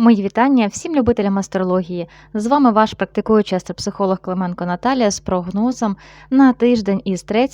Мої вітання всім любителям астрології. З вами ваш практикуючий астропсихолог Клименко Наталія з прогнозом на тиждень із 3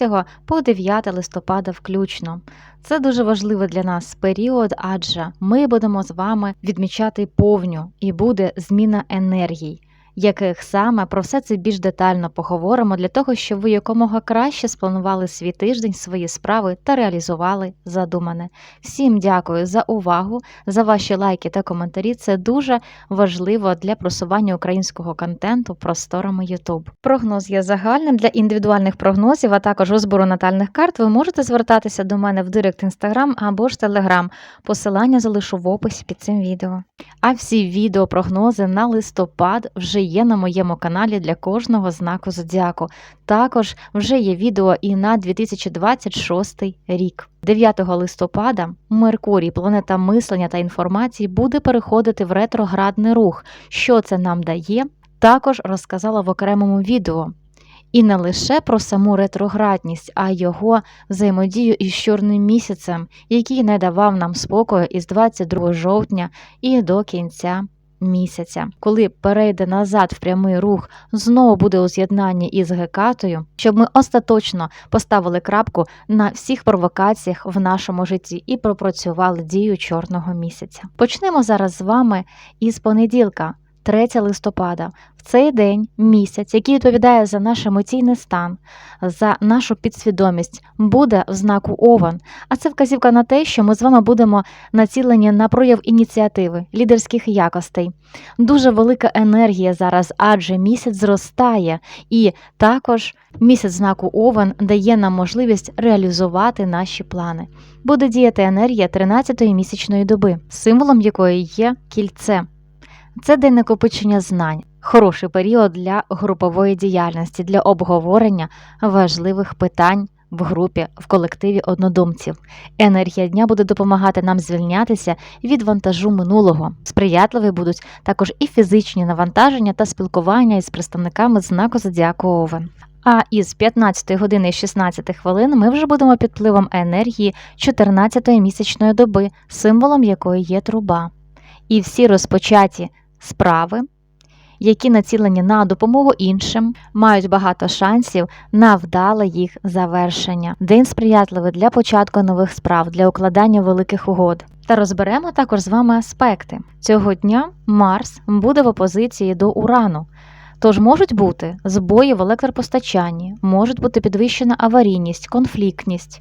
по 9 листопада включно. Це дуже важливий для нас період, адже ми будемо з вами відмічати повню і буде зміна енергій. Яких саме про все це більш детально поговоримо для того, щоб ви якомога краще спланували свій тиждень, свої справи та реалізували задумане. Всім дякую за увагу за ваші лайки та коментарі. Це дуже важливо для просування українського контенту просторами YouTube. Прогноз є загальним для індивідуальних прогнозів, а також розбору натальних карт. Ви можете звертатися до мене в директ Instagram або ж Telegram. Посилання залишу в описі під цим відео. А всі відеопрогнози на листопад вже є на моєму каналі для кожного знаку зодіаку. Також вже є відео і на 2026 рік. 9 листопада Меркурій, планета мислення та інформації, буде переходити в ретроградний рух. Що це нам дає? Також розказала в окремому відео. І не лише про саму ретроградність, а його взаємодію із чорним місяцем, який не давав нам спокою із 22 жовтня і до кінця місяця. Коли перейде назад в прямий рух, знову буде у з'єднанні із Гекатою, щоб ми остаточно поставили крапку на всіх провокаціях в нашому житті і пропрацювали дію чорного місяця. Почнемо зараз з вами із понеділка. 3 листопада, в цей день місяць, який відповідає за наш емоційний стан, за нашу підсвідомість, буде в знаку Овен. А це вказівка на те, що ми з вами будемо націлені на прояв ініціативи, лідерських якостей. Дуже велика енергія зараз, адже місяць зростає, і також місяць знаку Овен дає нам можливість реалізувати наші плани. Буде діяти енергія 13-ї місячної доби, символом якої є кільце. Це день накопичення знань, хороший період для групової діяльності, для обговорення важливих питань в групі, в колективі однодумців. Енергія дня буде допомагати нам звільнятися від вантажу минулого. Сприятливі будуть також і фізичні навантаження та спілкування із представниками знаку Зодіаку Овен. А із 15 години і 16 хвилин ми вже будемо під впливом енергії 14-ї місячної доби, символом якої є труба. І всі розпочаті справи, які націлені на допомогу іншим, мають багато шансів на вдале їх завершення. День сприятливий для початку нових справ, для укладання великих угод. Та розберемо також з вами аспекти. Цього дня Марс буде в опозиції до Урану. Тож можуть бути збої в електропостачанні, можуть бути підвищена аварійність, конфліктність.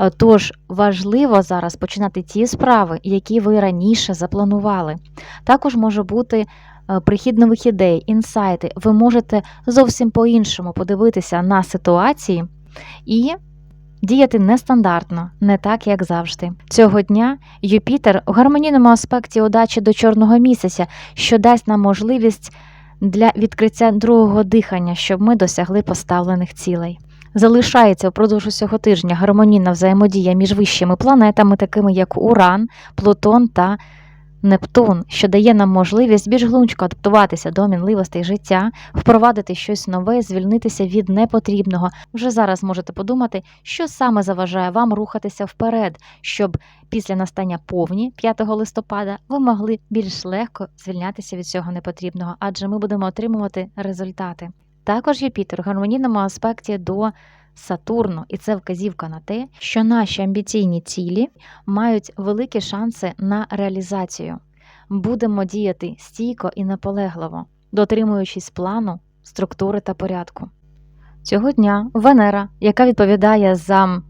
Е, Тож важливо зараз починати ті справи, які ви раніше запланували. Також може бути е, прихід нових ідей, інсайти. Ви можете зовсім по-іншому подивитися на ситуації і діяти нестандартно, не так, як завжди. Цього дня Юпітер у гармонійному аспекті удачі до чорного місяця, що дасть нам можливість для відкриття другого дихання, щоб ми досягли поставлених цілей. Залишається впродовж усього тижня гармонійна взаємодія між вищими планетами, такими як Уран, Плутон та Нептун, що дає нам можливість більш глунчко адаптуватися до мінливостей життя, впровадити щось нове, звільнитися від непотрібного. Вже зараз можете подумати, що саме заважає вам рухатися вперед, щоб після настання повні 5 листопада ви могли більш легко звільнятися від цього непотрібного, адже ми будемо отримувати результати. Також Юпітер в гармонійному аспекті до Сатурну, і це вказівка на те, що наші амбіційні цілі мають великі шанси на реалізацію. Будемо діяти стійко і наполегливо, дотримуючись плану, структури та порядку. Цього дня Венера, яка відповідає за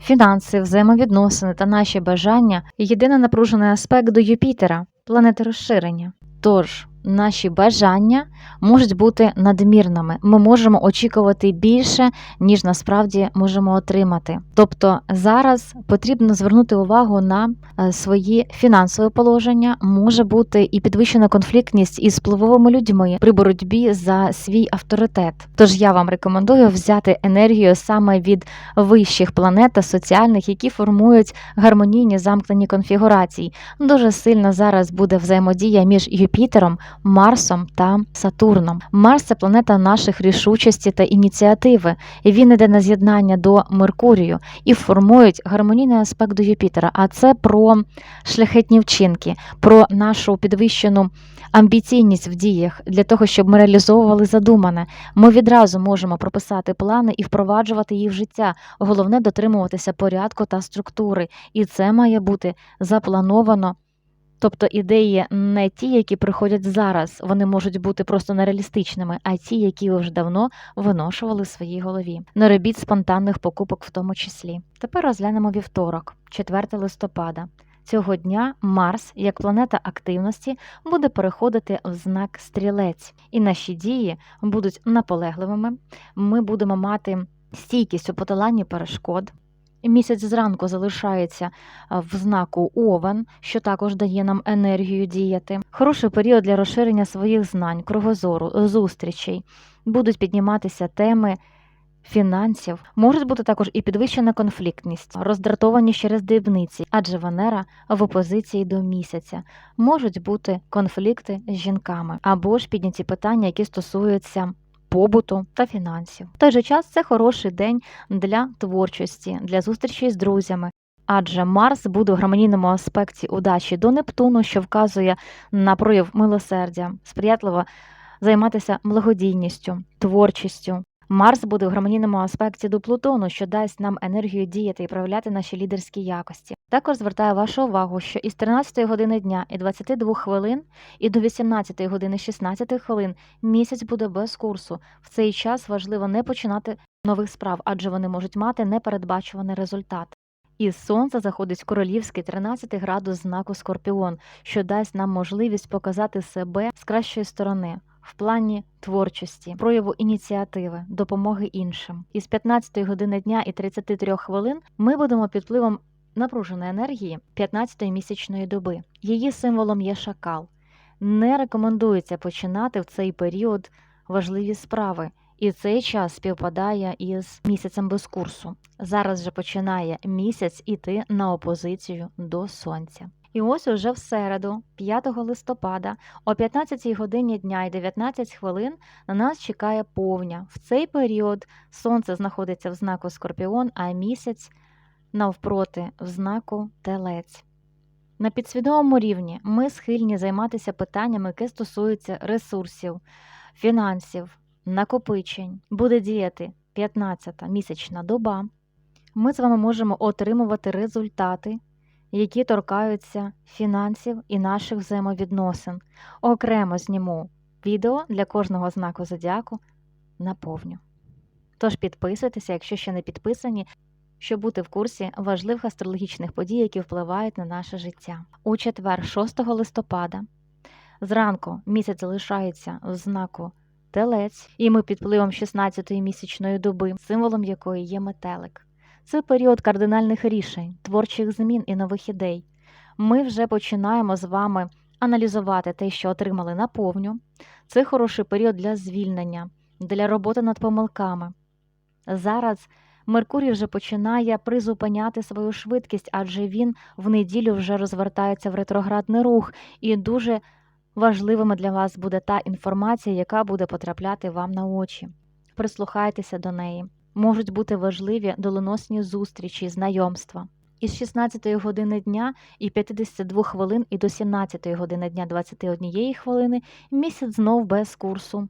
фінанси, взаємовідносини та наші бажання, єдиний напружений аспект до Юпітера, планети розширення. Тож наші бажання можуть бути надмірними. Ми можемо очікувати більше, ніж насправді можемо отримати. Тобто зараз потрібно звернути увагу на е, свої фінансове положення, може бути і підвищена конфліктність із впливовими людьми при боротьбі за свій авторитет. Тож я вам рекомендую взяти енергію саме від вищих планет та соціальних, які формують гармонійні замкнені конфігурації. Дуже сильно зараз буде взаємодія між Юпітером, Марсом та Сатурном. Марс це планета наших рішучості та ініціативи. І він іде на з'єднання до Меркурію і формують гармонійний аспект до Юпітера. А це про шляхетні вчинки, про нашу підвищену амбіційність в діях для того, щоб ми реалізовували задумане. Ми відразу можемо прописати плани і впроваджувати їх в життя. Головне дотримуватися порядку та структури, і це має бути заплановано. Тобто ідеї не ті, які приходять зараз, вони можуть бути просто нереалістичними, а ті, які ви вже давно виношували в своїй голові. Не робіть спонтанних покупок в тому числі. Тепер розглянемо вівторок, 4 листопада. Цього дня Марс, як планета активності, буде переходити в знак стрілець, і наші дії будуть наполегливими. Ми будемо мати стійкість у подоланні перешкод. Місяць зранку залишається в знаку Овен, що також дає нам енергію діяти. Хороший період для розширення своїх знань, кругозору, зустрічей. Будуть підніматися теми фінансів. Можуть бути також і підвищена конфліктність, роздратовані через дрібниці, адже Венера в опозиції до місяця. Можуть бути конфлікти з жінками або ж підняті питання, які стосуються побуту та фінансів. В той же час це хороший день для творчості, для зустрічі з друзями. Адже Марс буде в гармонійному аспекті удачі до Нептуну, що вказує на прояв милосердя, сприятливо займатися благодійністю, творчістю. Марс буде в гармонійному аспекті до Плутону, що дасть нам енергію діяти і проявляти наші лідерські якості. Також звертаю вашу увагу, що із 13 години дня і 22 хвилин і до 18 години 16 хвилин місяць буде без курсу. В цей час важливо не починати нових справ, адже вони можуть мати непередбачуваний результат. І сонце заходить в королівський 13 градус знаку Скорпіон, що дасть нам можливість показати себе з кращої сторони в плані творчості, прояву ініціативи, допомоги іншим. Із 15 години дня і 33 хвилин ми будемо під впливом напруженої енергії 15-ї місячної доби. Її символом є шакал. Не рекомендується починати в цей період важливі справи. І цей час співпадає із місяцем без курсу. Зараз же починає місяць іти на опозицію до сонця. І ось уже в середу, 5 листопада, о 15 годині дня і 19 хвилин на нас чекає повня. В цей період сонце знаходиться в знаку Скорпіон, а місяць навпроти в знаку Телець. На підсвідомому рівні ми схильні займатися питаннями, які стосуються ресурсів, фінансів, накопичень. Буде діяти 15-та місячна доба. Ми з вами можемо отримувати результати, які торкаються фінансів і наших взаємовідносин. Окремо зніму відео для кожного знаку зодіаку наповню. Тож підписуйтеся, якщо ще не підписані, щоб бути в курсі важливих астрологічних подій, які впливають на наше життя. У четвер, 6 листопада, зранку місяць залишається в знаку Телець, і ми під впливом 16-ї місячної доби, символом якої є метелик. Це період кардинальних рішень, творчих змін і нових ідей. Ми вже починаємо з вами аналізувати те, що отримали на повню. Це хороший період для звільнення, для роботи над помилками. Зараз Меркурій вже починає призупиняти свою швидкість, адже він в неділю вже розвертається в ретроградний рух, і дуже важливими для вас буде та інформація, яка буде потрапляти вам на очі. Прислухайтеся до неї. Можуть бути важливі доленосні зустрічі, знайомства. Із 16 години дня і 52 хвилин і до 17 години дня 21 хвилини місяць знов без курсу.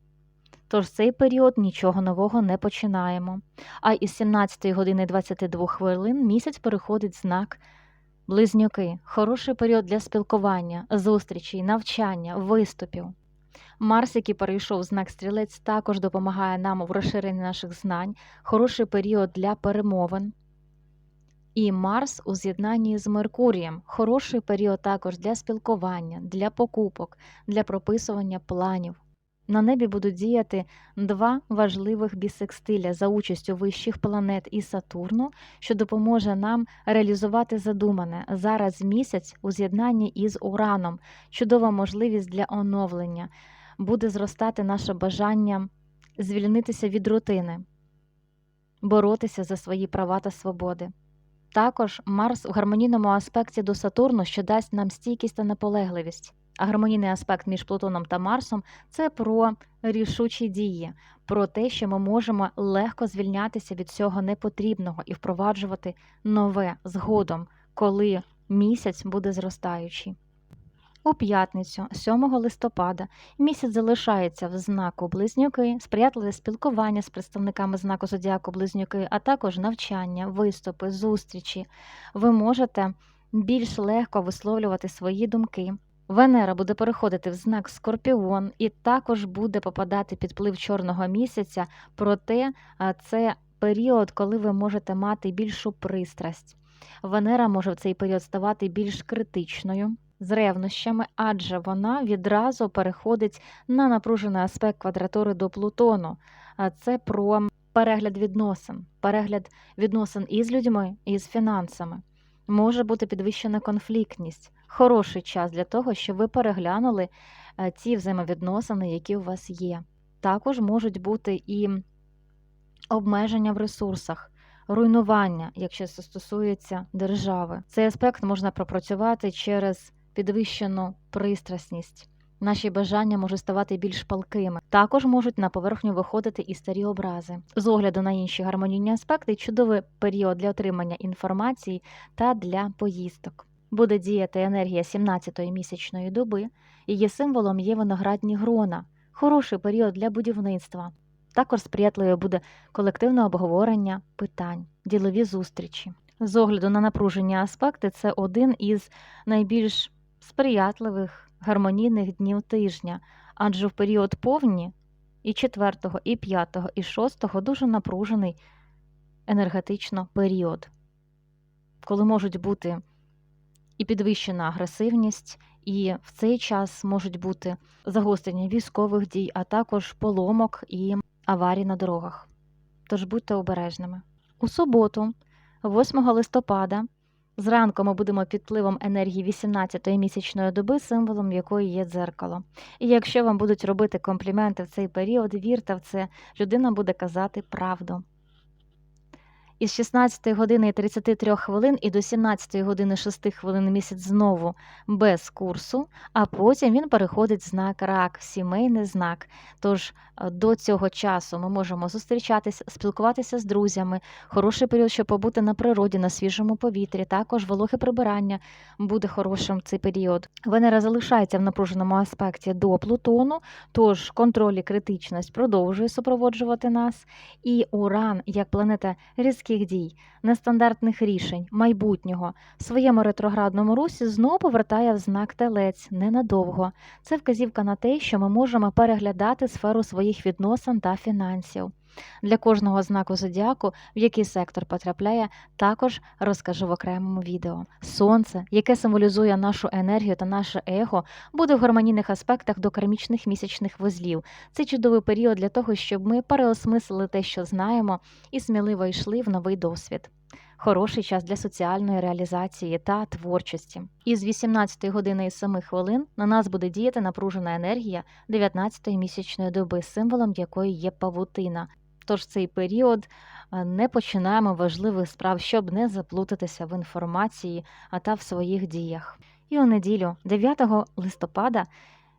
Тож цей період нічого нового не починаємо. А із 17 години 22 хвилин місяць переходить знак Близнюки хороший період для спілкування, зустрічей, навчання, виступів. Марс, який перейшов знак стрілець, також допомагає нам в розширенні наших знань, хороший період для перемовин. І Марс у з'єднанні з Меркурієм хороший період також для спілкування, для покупок, для прописування планів. На небі будуть діяти два важливих бісекстиля за участю вищих планет і Сатурну, що допоможе нам реалізувати задумане зараз місяць у з'єднанні із Ураном, чудова можливість для оновлення. Буде зростати наше бажання звільнитися від рутини, боротися за свої права та свободи. Також Марс у гармонійному аспекті до Сатурну, що дасть нам стійкість та наполегливість. А гармонійний аспект між Плутоном та Марсом це про рішучі дії, про те, що ми можемо легко звільнятися від цього непотрібного і впроваджувати нове згодом, коли місяць буде зростаючий. У п'ятницю, 7 листопада, місяць залишається в знаку Близнюки, сприятливе спілкування з представниками знаку Зодіаку Близнюки, а також навчання, виступи, зустрічі. Ви можете більш легко висловлювати свої думки. Венера буде переходити в знак Скорпіон і також буде попадати під вплив чорного місяця, проте це період, коли ви можете мати більшу пристрасть. Венера може в цей період ставати більш критичною з ревнощами, адже вона відразу переходить на напружений аспект квадратури до Плутону. А Це про перегляд відносин, перегляд відносин із людьми і з фінансами. Може бути підвищена конфліктність. Хороший час для того, щоб ви переглянули е, ті взаємовідносини, які у вас є. Також можуть бути і обмеження в ресурсах, руйнування, якщо це стосується держави. Цей аспект можна пропрацювати через підвищену пристрасність. Наші бажання можуть ставати більш палкими. Також можуть на поверхню виходити і старі образи. З огляду на інші гармонійні аспекти, чудовий період для отримання інформації та для поїздок. Буде діяти енергія 17-ї місячної доби, її символом є виноградні грона, хороший період для будівництва. Також сприятливе буде колективне обговорення питань, ділові зустрічі. З огляду на напружені аспекти, це один із найбільш сприятливих гармонійних днів тижня, адже в період повні і 4, і 5, і 6 дуже напружений енергетично період, коли можуть бути і підвищена агресивність, і в цей час можуть бути загострення військових дій, а також поломок і аварій на дорогах. Тож будьте обережними. У суботу, 8 листопада, зранку ми будемо під впливом енергії 18-ї місячної доби, символом якої є дзеркало. І якщо вам будуть робити компліменти в цей період, вірте в це, людина буде казати правду. Із 16 години 33 хвилин і до 17 години 6 хвилин місяць знову без курсу, а потім він переходить знак рак, сімейний знак. Тож е, до цього часу ми можемо зустрічатися, спілкуватися з друзями, хороший період, щоб побути на природі, на свіжому повітрі. Також вологе прибирання буде хорошим цей період. Венера залишається в напруженому аспекті до Плутону, тож контроль і критичність продовжує супроводжувати нас. І Уран, як планета різких дій, нестандартних рішень, майбутнього, в своєму ретроградному русі знову повертає в знак телець ненадовго. Це вказівка на те, що ми можемо переглядати сферу своїх відносин та фінансів. Для кожного знаку зодіаку, в який сектор потрапляє, також розкажу в окремому відео. Сонце, яке символізує нашу енергію та наше его, буде в гармонійних аспектах до кармічних місячних вузлів. Це чудовий період для того, щоб ми переосмислили те, що знаємо, і сміливо йшли в новий досвід. Хороший час для соціальної реалізації та творчості. Із 18 години і 7 хвилин на нас буде діяти напружена енергія 19-ї місячної доби, символом якої є павутина. Тож цей період е, не починаємо важливих справ, щоб не заплутатися в інформації, та в своїх діях. І у неділю, 9 листопада,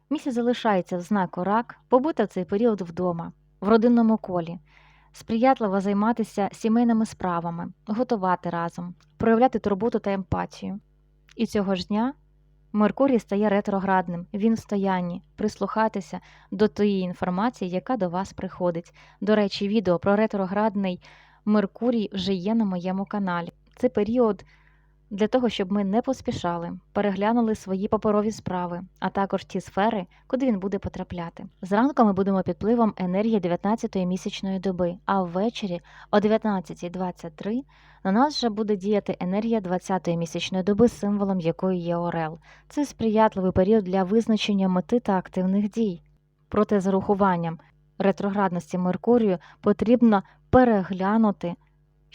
місяць залишається в знаку рак, побути в цей період вдома, в родинному колі, сприятливо займатися сімейними справами, готувати разом, проявляти турботу та емпатію. І цього ж дня Меркурій стає ретроградним, він в стоянні, прислухатися до тієї інформації, яка до вас приходить. До речі, відео про ретроградний Меркурій вже є на моєму каналі. Це період для того, щоб ми не поспішали, переглянули свої паперові справи, а також ті сфери, куди він буде потрапляти. Зранку ми будемо під впливом енергії 19-ї місячної доби, а ввечері о 19.23 на нас вже буде діяти енергія 20-ї місячної доби, символом якої є Орел. Це сприятливий період для визначення мети та активних дій. Проте з урахуванням ретроградності Меркурію потрібно переглянути,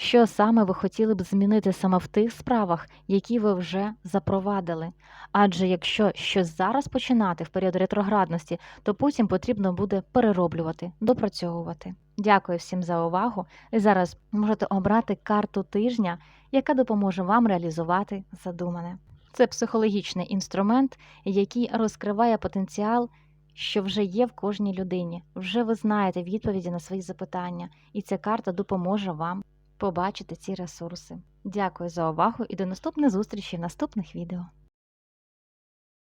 що саме ви хотіли б змінити саме в тих справах, які ви вже запровадили. Адже якщо щось зараз починати в період ретроградності, то потім потрібно буде перероблювати, допрацьовувати. Дякую всім за увагу. І зараз можете обрати карту тижня, яка допоможе вам реалізувати задумане. Це психологічний інструмент, який розкриває потенціал, що вже є в кожній людині. Вже ви знаєте відповіді на свої запитання, і ця карта допоможе вам побачити ці ресурси. Дякую за увагу і до наступних зустрічей в наступних відео.